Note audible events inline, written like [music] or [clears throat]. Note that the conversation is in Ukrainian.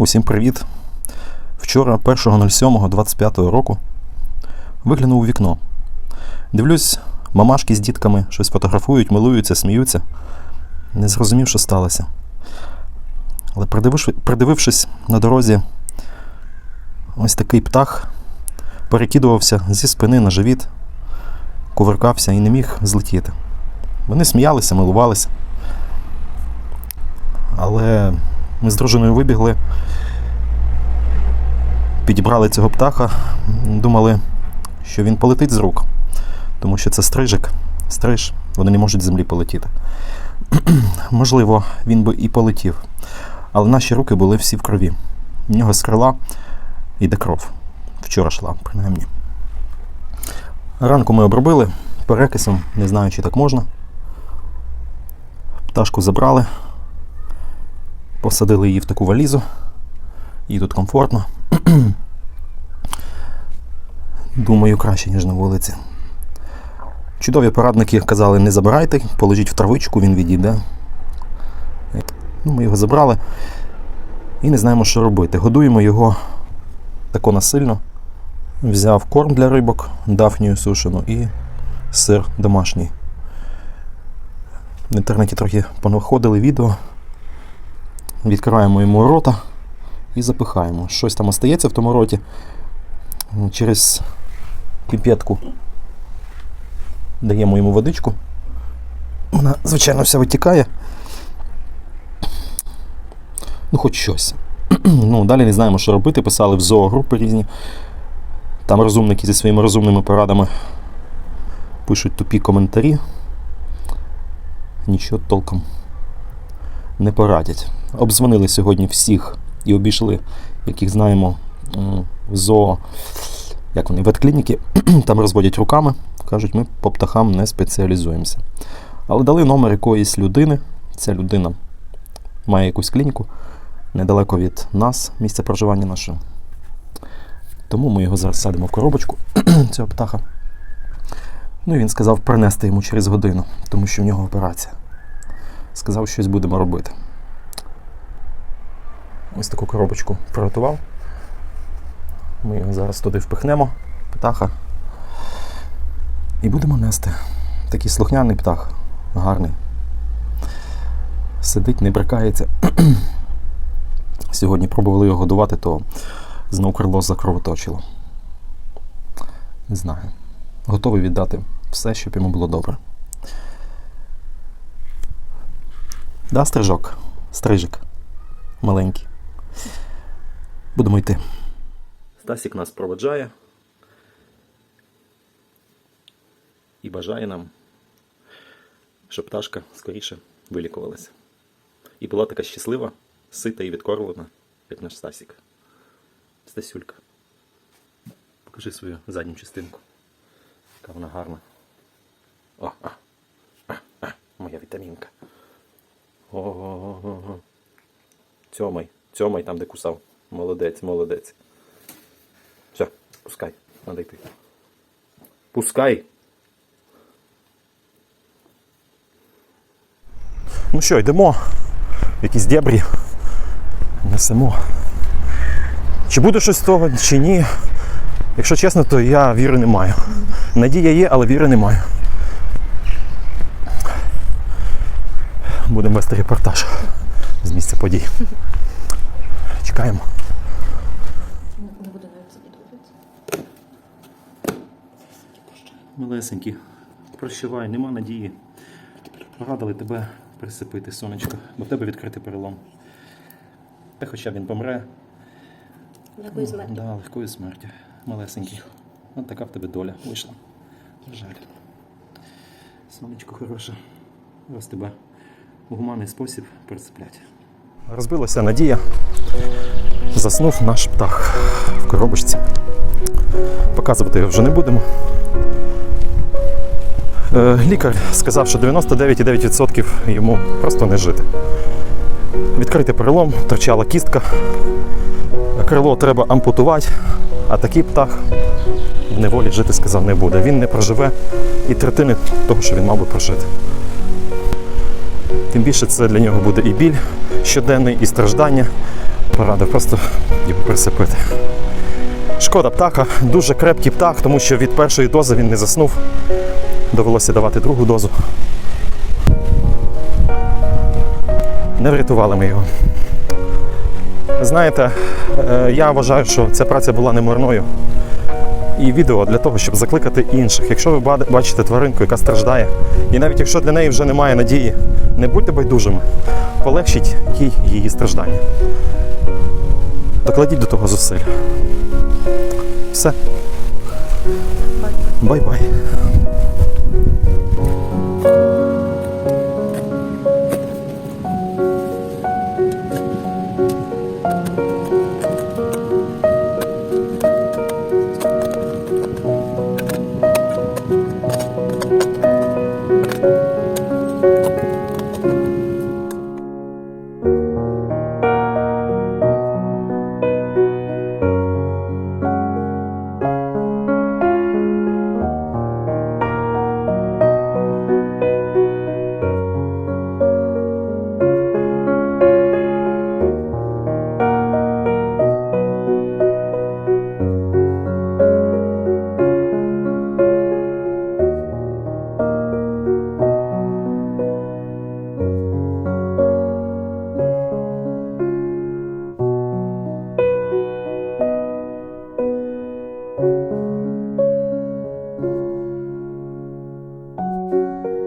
Усім привіт! Вчора, 1.07.25 року, виглянув у вікно. Дивлюсь, мамашки з дітками щось фотографують, милуються, сміються. Не зрозумів, що сталося. Але придивившись на дорозі, ось такий птах перекидувався зі спини на живіт, кувыркався і не міг злетіти. Вони сміялися, милувалися. Але ми з дружиною вибігли, підібрали цього птаха, думали, що він полетить з рук, тому що це стрижик, стриж, вони не можуть з землі полетіти. [clears throat] Можливо, він би і полетів, але наші руки були всі в крові. В нього з крила йде кров. Вчора йшла, принаймні. Ранку ми обробили перекисом, не знаю, чи так можна. Пташку забрали, посадили її в таку валізу. Їй тут комфортно. [clears throat] Думаю, краще, ніж на вулиці. Чудові порадники казали, не забирайте, положіть в травичку, він відійде. Ну, ми його забрали і не знаємо, що робити. Годуємо його тако насильно. Взяв корм для рибок, дафнію сушену і сир домашній. В інтернеті трохи понаходили відео. Відкриваємо йому рота і запихаємо. Щось там остається в тому роті. Через піпетку даємо йому водичку. Вона, звичайно, вся витікає. Ну, хоч щось. [clears throat] ну, далі не знаємо, що робити. Писали в зоогрупи різні. Там розумники зі своїми розумними порадами пишуть тупі коментарі. Нічого толком не порадять. Обдзвонили сьогодні всіх і обійшли, яких знаємо зоо, як вони, ветклініки, [clears throat] там розводять руками, кажуть, ми по птахам не спеціалізуємося. Але дали номер якоїсь людини. Ця людина має якусь клініку недалеко від нас, місця проживання нашого. Тому ми його зараз садимо в коробочку [clears throat] цього птаха. Ну і він сказав принести йому через годину, тому що в нього операція. Сказав, щось будемо робити. Ось таку коробочку приготував. Ми його зараз туди впихнемо, птаха. І будемо нести. Такий слухняний птах, гарний. Сидить, не брикається. [clears throat] Сьогодні пробували його годувати, то знов крило закровоточило. Не знаю. Готовий віддати все, щоб йому було добре. Да, стрижок. Стрижик. Маленький. Будемо йти. Стасік нас проведжає. І бажає нам, щоб пташка скоріше вилікувалася. І була така щаслива, сита і відкормлена, як наш Стасік. Стасюлька. Покажи свою задню частинку. Яка вона гарна. О, а, а, а, моя вітамінка. Ого. Цьомай, цьомай там, де кусав. Молодець, молодець. Все, пускай, надо йти. Пускай. Ну що, йдемо якісь дебрі. Несемо. Чи буде щось з того, чи ні. Якщо чесно, то я віри не маю. Надія є, але віри не маю. Будемо вести репортаж з місця подій. Чекаємо. Не буду навіть дивитися. Малесенькі, прощавай, нема надії. Радили тебе присипити, сонечко, бо в тебе відкритий перелом. Та хоча він помре, Якої смерті? Да, легкою смертю. Малесенький. От така в тебе доля вийшла. Жаль. Сонечко хороше. Ось тебе в гуманний спосіб прицеплять. Розбилася надія. Заснув наш птах в коробочці. Показувати його вже не будемо. Е, Лікар сказав, що 99,9% йому просто не жити. Відкритий перелом, торчала кістка. Крило треба ампутувати, а такий птах в неволі жити сказав не буде. Він не проживе і третини того, що він мав би прожити. Тим більше це для нього буде і біль щоденний, і страждання. порадив просто його присипити. Шкода птаха, дуже крепкий птах, тому що від першої дози він не заснув. Довелося давати другу дозу. Не врятували ми його. Знаєте, е, я вважаю, що ця праця була немирною. І відео для того, щоб закликати інших. Якщо ви бачите тваринку, яка страждає, і навіть якщо для неї вже немає надії, не будьте байдужими, полегшіть їй її страждання. Докладіть до того зусиль. Все. Бай-бай. Música